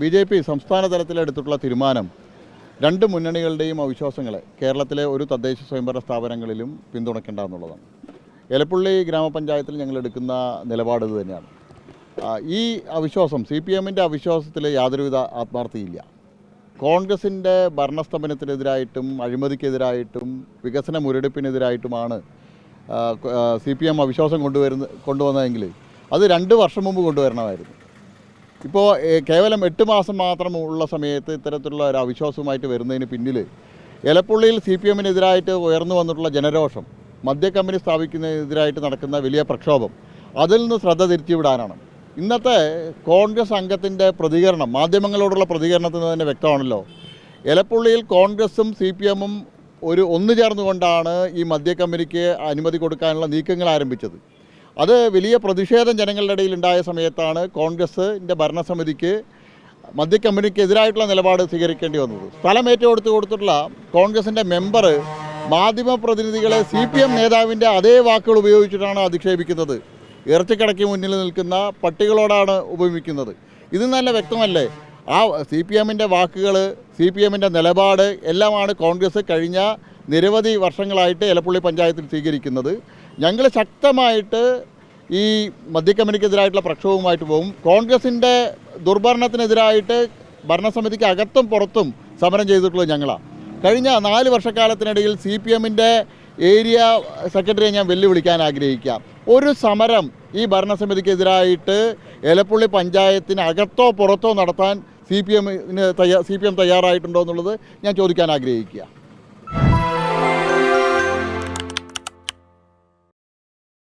B J P സംസ്ഥാന തലത്തിലെടുത്തിട്ടുള്ള തീരുമാനം രണ്ട് മുന്നണികളുടെയും അവിശ്വാസങ്ങളെ കേരളത്തിലെ ഒരു തദ്ദേശ സ്വയംഭരണ സ്ഥാപനങ്ങളിലും പിന്തുണയ്ക്കേണ്ട എന്നുള്ളതാണ് എലപ്പുള്ളി ഗ്രാമപഞ്ചായത്തിൽ ഞങ്ങൾ എടുക്കുന്ന നിലപാട് ഇത് തന്നെയാണ്. ഈ അവിശ്വാസം സി പി എമ്മിന്റെ അവിശ്വാസത്തിൽ യാതൊരുവിധ ആത്മാർത്ഥിയില്ല കോൺഗ്രസിന്റെ ഭരണസ്തംഭനത്തിനെതിരായിട്ടും അഴിമതിക്കെതിരായിട്ടും വികസന മുരടിപ്പിനെതിരായിട്ടുമാണ് സി പി എം അവിശ്വാസം കൊണ്ടുവരുന്ന കൊണ്ടുവന്നതെങ്കിൽ അത് രണ്ട് വർഷം മുമ്പ് കൊണ്ടുവരണമായിരുന്നു. ഇപ്പോൾ കേവലം എട്ട് മാസം മാത്രം ഉള്ള സമയത്ത് ഇത്തരത്തിലുള്ള ഒരു അവിശ്വാസവുമായിട്ട് വരുന്നതിന് പിന്നിൽ എലപ്പുള്ളിയിൽ സി പി എമ്മിനെതിരായിട്ട് ഉയർന്നു വന്നിട്ടുള്ള ജനരോഷം മദ്യ കമ്പനി സ്ഥാപിക്കുന്നതിനെതിരായിട്ട് നടക്കുന്ന വലിയ പ്രക്ഷോഭം അതിൽ നിന്ന് ശ്രദ്ധ തിരിച്ചുവിടാനാണ്. ഇന്നത്തെ കോൺഗ്രസ് അംഗത്തിന്റെ പ്രതികരണം മാധ്യമങ്ങളോടുള്ള പ്രതികരണത്തിൽ നിന്ന് തന്നെ വ്യക്തമാണല്ലോ. എലപ്പുള്ളിയിൽ കോൺഗ്രസും സി പി എമ്മും ഒരു ഒന്നു ചേർന്നുകൊണ്ടാണ് ഈ മദ്യ കമ്പനിക്ക് അനുമതി കൊടുക്കാനുള്ള നീക്കങ്ങൾ ആരംഭിച്ചത്. അത് വലിയ പ്രതിഷേധം ജനങ്ങളുടെ ഇടയിൽ ഉണ്ടായ സമയത്താണ് കോൺഗ്രസിന്റെ ഭരണസമിതിക്ക് മദ്യക്കമ്പനിക്കെതിരായിട്ടുള്ള നിലപാട് സ്വീകരിക്കേണ്ടി വന്നത്. സ്ഥലം ഏറ്റെടുത്ത് കൊടുത്തിട്ടുള്ള കോൺഗ്രസിന്റെ മെമ്പർ മാധ്യമപ്രതിനിധികളെ സി പി എം നേതാവിന്റെ അതേ വാക്കുകൾ ഉപയോഗിച്ചിട്ടാണ് അധിക്ഷേപിക്കുന്നത്. ഇറച്ചിക്കടയ്ക്ക് മുന്നിൽ നിൽക്കുന്ന പട്ടികളോടാണ് ഉപയോഗിക്കുന്നത് ഇത് നല്ല വ്യക്തമല്ലേ? ആ സി പി എമ്മിന്റെ വാക്കുകൾ സി പി എമ്മിന്റെ നിലപാട് എല്ലാമാണ് കോൺഗ്രസ് കഴിഞ്ഞ നിരവധി വർഷങ്ങളായിട്ട് എലപ്പുള്ളി പഞ്ചായത്തിൽ സ്വീകരിക്കുന്നത്. ഞങ്ങൾ ശക്തമായിട്ട് ഈ മദ്യക്കമ്പനിക്കെതിരായിട്ടുള്ള പ്രക്ഷോഭവുമായിട്ട് പോകും. കോൺഗ്രസിന്റെ ദുർഭരണത്തിനെതിരായിട്ട് ഭരണസമിതിക്ക് അകത്തും പുറത്തും സമരം ചെയ്തിട്ടുള്ളത് ഞങ്ങളാണ് കഴിഞ്ഞ നാല് വർഷക്കാലത്തിനിടയിൽ സി പി എമ്മിന്റെ ഏരിയ സെക്രട്ടറിയെ ഞാൻ വെല്ലുവിളിക്കാൻ ആഗ്രഹിക്കാം. ഒരു സമരം ഈ ഭരണസമിതിക്കെതിരായിട്ട് എലപ്പുള്ളി പഞ്ചായത്തിന് അകത്തോ പുറത്തോ നടത്താൻ സി പി എമ്മിന് തയ്യാ സി പി എം തയ്യാറായിട്ടുണ്ടോ എന്നുള്ളത് ഞാൻ ചോദിക്കാൻ ആഗ്രഹിക്കുക.